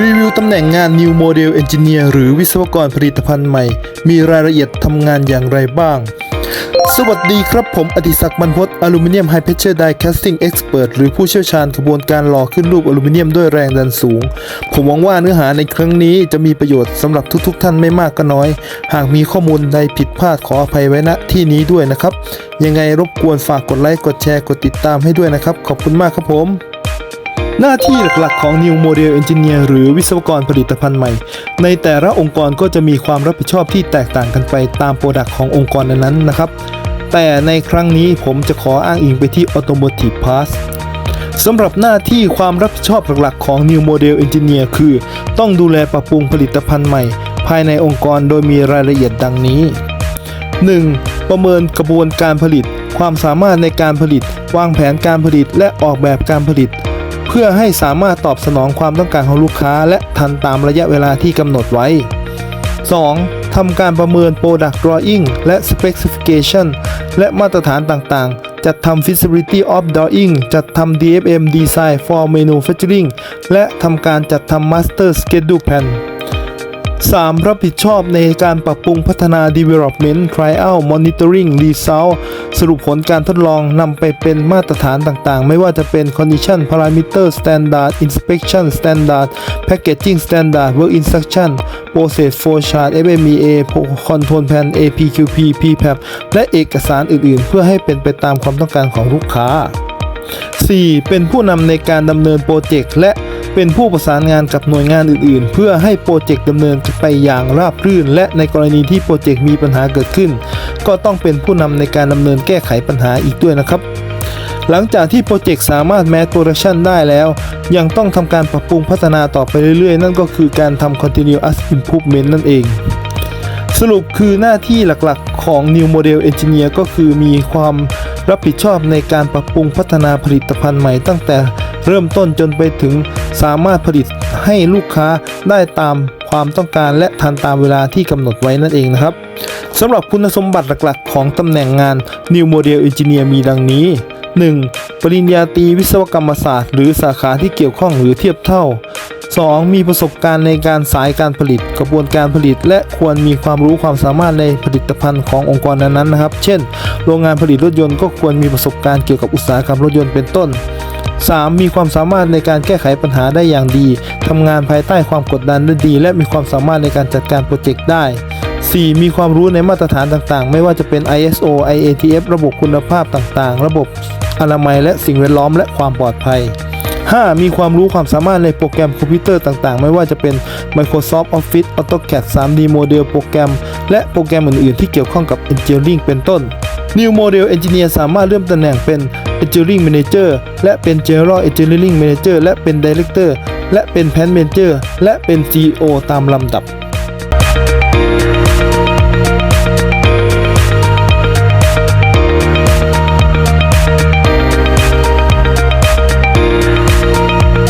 รีวิวตำแหน่งงาน New Model Engineer หรือวิศวกรผลิตภัณฑ์ใหม่ มีรายละเอียดทำงานอย่างไรบ้าง สวัสดีครับผมอดิศักดิ์บรรพตอลูมิเนียมไฮเพชเชอร์ไดแคสติ้งเอ็กซ์เพรสหรือผู้เชี่ยวชาญกระบวนการหล่อขึ้นรูปอลูมิเนียมด้วยแรงดันสูง ผมหวังว่าเนื้อหาในครั้งนี้จะมีประโยชน์สำหรับทุกๆท่านไม่มากก็น้อย หากมีข้อมูลใดผิดพลาดขออภัยไว้ณที่นี้ด้วยนะครับ ยังไงรบกวนฝากกดไลค์กดแชร์กดติดตามให้ด้วยนะครับ ขอบคุณมากครับผม หน้าที่หลักๆของ New Model Engineer หรือวิศวกรผลิตภัณฑ์ใหม่ ในแต่ละองค์กรก็จะมีความรับผิดชอบที่แตกต่างกันไปตามโปรดักต์ขององค์กรนั้นๆนะครับ แต่ในครั้งนี้ผมจะขออ้างอิงไปที่ Automotive Parts สำหรับหน้าที่ความรับผิดชอบหลักๆของ New Model Engineer คือ ต้องดูแลปรับปรุงผลิตภัณฑ์ใหม่ ภายในองค์กรโดยมีรายละเอียดดังนี้ 1. ประเมินกระบวนการผลิต ความสามารถในการผลิต วางแผนการผลิตและออกแบบการผลิต พื่อให้สามารถตอบสนองความต้องการของลูกค้า และทันตามระยะเวลาที่กำหนดไว้ 2. ทำการประเมิน Product Drawing และ Specification และมาตรฐานต่างๆ จัดทำ Feasibility of Drawing จัดทำ DFM Design for Manufacturing และทำการจัดทำ Master Schedule Plan 3. รับผิดชอบในการปรับปรุงพัฒนา Development Trial Monitoring Result สรุปผลการทดลองนำไปเป็นมาตรฐานต่างๆ ไม่ว่าจะเป็น Condition Parameter Standard Inspection Standard Packaging Standard Work Instruction Process Flowchart FMEA Control Plan APQP PPAP และเอกสารอื่นๆ เพื่อให้เป็นไปตามความต้องการของลูกค้า 4. เป็นผู้นำในการดำเนินโปรเจกต์และ เป็นผู้ประสานงานกับหน่วยงานอื่นๆ เพื่อให้โปรเจกต์ดำเนินไปอย่างราบรื่น และในกรณีที่โปรเจกต์มีปัญหาเกิดขึ้น ก็ต้องเป็นผู้นำในการดำเนินแก้ไขปัญหาอีกด้วยนะครับ หลังจากที่โปรเจกต์สามารถแมสโปรดักชันได้แล้ว ยังต้องทำการปรับปรุงพัฒนาต่อไปเรื่อยๆ นั่นก็คือการทำ continuous improvement นั่นเองสรุปคือหน้าที่หลักๆ ของ New Model Engineer ก็คือมีความรับผิดชอบในการปรับปรุงพัฒนาผลิตภัณฑ์ใหม่ตั้งแต่เริ่มต้นจนไปถึง สามารถผลิตให้ลูกค้าได้ตามความต้องการและทันตามเวลาที่กำหนดไว้นั่นเองนะครับสำหรับคุณสมบัติหลักๆ ของตำแหน่งงาน New Model Engineer มีดังนี้ 1. ปริญญาตรีวิศวกรรมศาสตร์ หรือสาขาที่เกี่ยวข้องหรือเทียบเท่า 2. มีประสบการณ์ในการสายการผลิต กระบวนการผลิต และควรมีความรู้ความสามารถในผลิตภัณฑ์ขององค์กรนั้นๆนะครับ เช่น โรงงานผลิตรถยนต์ก็ควรมีประสบการณ์เกี่ยวกับอุตสาหกรรมรถยนต์เป็นต้น 3. มีความสามารถในการแก้ไขปัญหาได้อย่างดี ทำงานภายใต้ความกดดันได้ดี และมีความสามารถในการจัดการโปรเจกต์ได้ 4. มีความรู้ในมาตรฐานต่างๆ ไม่ว่าจะเป็น ISO IATF ระบบคุณภาพต่างๆ ระบบอนามัยและสิ่งแวดล้อมและความปลอดภัย 5. มีความรู้ความสามารถในโปรแกรมคอมพิวเตอร์ต่างๆ ไม่ว่าจะเป็น Microsoft Office AutoCAD 3D Model โปรแกรม และโปรแกรมอื่นๆ ที่เกี่ยวข้องกับ Engineering เป็นต้น New Model Engineer สามารถเลื่อนตำแหน่งเป็น Engineering Manager และเป็น General Engineering Manager และเป็น Director และเป็น Plant Manager และเป็น CEO ตามลำดับ